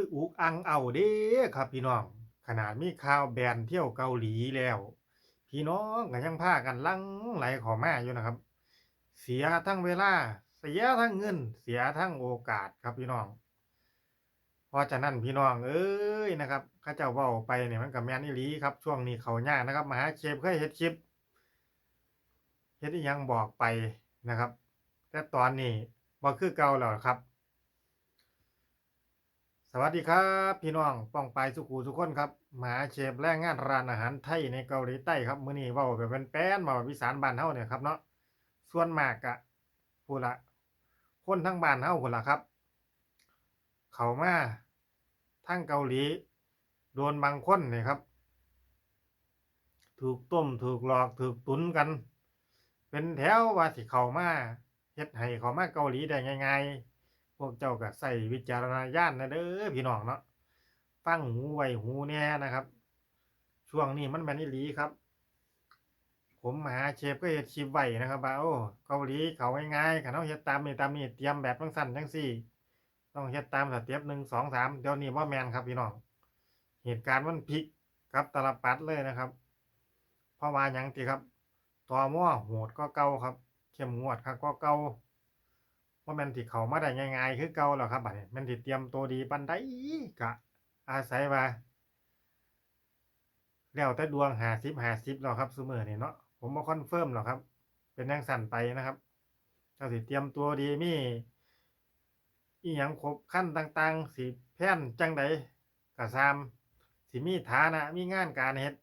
ยอุกอังเอาเด้ครับพี่น้อง ขนาดมีข่าวแบนเที่ยวเกาหลีแล้ว พี่น้องก็ยังพากันลังไหลขอมาอยู่นะครับ เสียทั้งเวลา เสียทั้งเงิน เสียทั้งโอกาสครับพี่น้องเพราะฉะนั้นพี่น้องเอ้ยนะครับข้าเจ้าเว้าไปเนี่ยมันก็แม่นอีหลีครับ ช่วงนี้เขายากนะครับมหาเชฟเคยเฮ็ดคลิปเฮ็ดยังบอกไปนะครับ แต่ตอนนี้บ่คือเก่าแล้วครับ สวัสดีครับพี่น้องป้องปายสุขูทุคนครับมาเชฟแรงงานร้านอาหารไทยในเกาหลีใต้ครับมื้อนี้เว้าแบบเป็นแป้นมาแบบอีสานบ้านเฮาเนี่ยครับเนาะส่วนมากอะพูดละคนทั้งบ้านเฮาพุ่นละครับ เขามาทั้งเกาหลี โดนบางคนเนี่ยครับ ถูกต้มถูกหลอกถูกตุนกัน เป็นแถวว่าสิเขามาเฮ็ดให้เขามาเกาหลีได้ง่าย ๆ พวกเจ้าก็ใส่วิจารณญาณนะเด้อพี่น้องเนาะฟังหูไวหูแน่นะครับ ช่วงนี้มันแม่นอีหลีครับ ผมหาเชฟก็เฮ็ดคลิปไวนะครับว่าโอ้เกาหลีเขาง่ายๆคันเฮาเฮ็ดตามนี่ตามนี่เตรียมแบบจังซั่นจังซี่ ต้องเฮ็ดตามสเต็ป1 2 3เดี๋ยวนี้บ่แมนครับพี่น้อง เหตุการณ์มันพลิกกับตลปัดเลยนะครับเพราะว่าหยังติครับตมโหดก็เก่าครับ เข้มงวดครับก็เก่า บ่แม่นสิเขามาได้ง่ายๆคือเก่าแล้วครับบัดนี้แม่นสิเตรียมตัวดีปานใดก็อาศัยว่าแล้วแต่ดวง50 50แล้วครับซุมื้อนี้เนาะผมบ่คอนเฟิร์มหรอกครับ เป็นจังซั่นไปนะครับเจ้าสิเตรียมตัวดีมีอิหยังครบครันต่างๆ สิแพลนจังใดก็ตามสิมีฐานะมีงานการเฮ็ด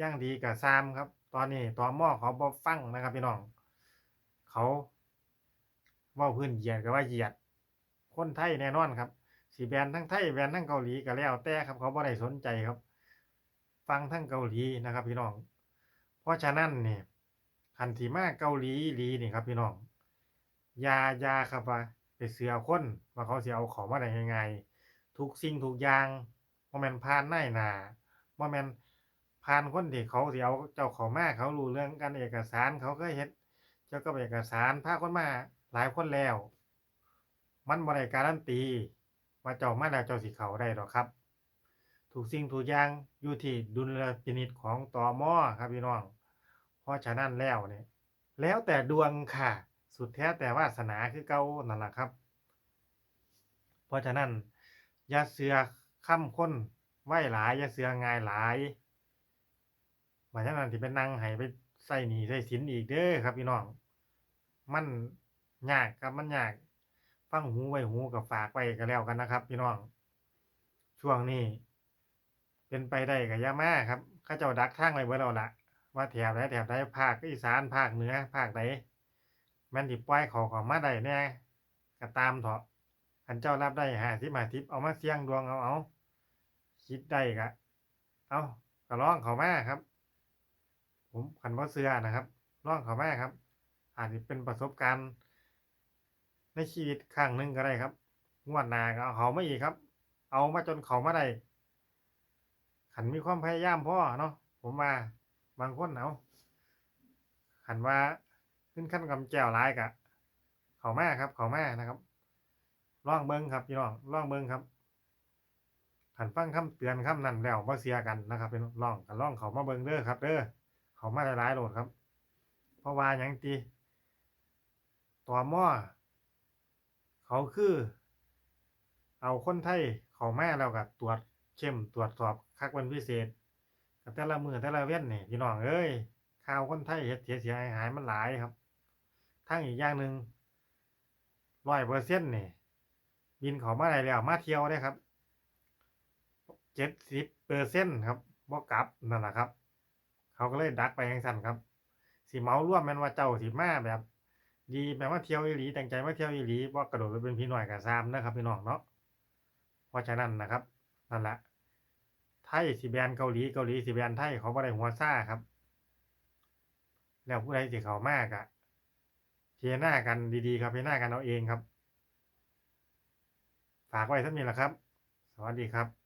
ย่างดีก็ตามครับ ตอนนี้ตมเขาบ่ฟังนะครับพี่น้อง เขา เว้าพื้นเหยียดก็ว่าเหยียด คนไทยแน่นอนครับสิแบนทั้งไทยแบนทั้งเกาหลีก็แล้วแต่ครับเขาบ่ได้สนใจครับ ฟังทั้งเกาหลีนะครับพี่น้อง เพราะฉะนั้นเนี่ยคันสิมาเกาหลีหลีนี่ครับพี่น้องยายาครับว่าไปเสือคนว่าเขาเสิเอาของมาได้ง่ายๆทุกสิ่งทุกอย่างบ่แมนผ่านนายหนาบ่แมนผ่านคนที่เขาเสิเอาเจ้าข้ามาเขารู้เรื่องการเอกสารเขาเคยเฮ็ดเกี่ยวกับเอกสารพาคนมา หลายคนแล้ว มันบ่ได้การันตีว่าเจ้ามาแล้วเจ้าสิเขาได้ดอครับทุกสิ่งทุกอย่างอยู่ที่ดุลพินิจของตอมอครับพี่น้อง เพราะฉะนั้นแล้วเนี่ยแล้วแต่ดวงค่ะ สุดแท้แต่วาสนาคือเก่านั่นล่ะครับ เพราะฉะนั้นอย่าเสือค้ำคนไหวหลายอย่าเสือง่ายหลายว่าฉะนั้นสิไปนั่งให้ไปใส่หนีใส่สินอีกเด้อครับพี่น้อง มัน ยากครับมันยาก ฟังหูไว้หูกับฝากไว้ก็แล้วกันนะครับ พี่น้อง ช่วงนี้ เป็นไปได้ก็อย่ามาครับเขาเจ้าดักทางไว้เบิดแล้วละว่าแถบใดแถบใดภาคอีสานภาคเหนือภาคใดแม่นสิปล่อยขาเข้ามาได้แน่ก็ตามเถาะคันเจ้ารับได้50 50เอามาเสี่ยงดวงเอาเอาคิดได้ก็เอาก็ลองเข้ามาครับ ผมคันบ่เชื่อนะครับลองเข้ามาครับอาจสิเป็นประสบการณ์ ในชีวิตครั้งหนึ่งก็ได้ครับงวดหน้าก็เอาเขามาอีกครับ เอามาจนเขามาได้ขันมีความพยายามพ่อเนาะผมว่าบางคนเอาขันว่าขึ้นขั้นกำแจวหลายกะเขามาครับ เขามานะครับล่องเบิงครับพี่น้องล่องเบิงครับขันฟังคำเตือนคำนั้นแล้วบ่เสียกันนะครับ เป็นล่องกันล่องเขามาเบิงเด้อครับเด้อเขามาหลายๆโหลดครับ เพราะว่าหยังตีตัวหม้อ เขาคือ เอาคนไทยเขามาแล้วก็ตรวจเข้มตรวจสอบคักเป็นพิเศษกับแต่ละมือแต่ละเว้นนี่พี่น้องเอ้ยข่าวคนไทยเฮ็ดเสียเสียหายหายมันหลายครับ ทั้งอีกอย่างหนึ่งร้อยเปอร์เซ็นต์นี่บินเขามาได้แล้วมาเที่ยวได้ครับเจ็ดสิบเปอร์เซ็นต์ครับบ่กลับนั่นแหละครับ เขาก็เลยดักไปทางสั้นครับสีเมาร่วมแมนว่าเจ้าสีมาแบบ ดีแปลว่าเที่ยวอีหลีแต่งใจมาเที่ยวอีหลีบ่กระโดดไปเป็นพี่หน่อยกับซามนะครับพี่น้องเนาะเพราะฉะนั้นนะครับนั่นแหละไทยสิแบนเกาหลีเกาหลีสิแบนไทยเขาบ่ได้หัวซ่าครับ แล้วผู้ใดสิเขามากอะเทียหน้ากันดีๆครับเทียหน้ากันเอาเองครับ ฝากไว้ท่านนี้แหละครับ สวัสดีครับ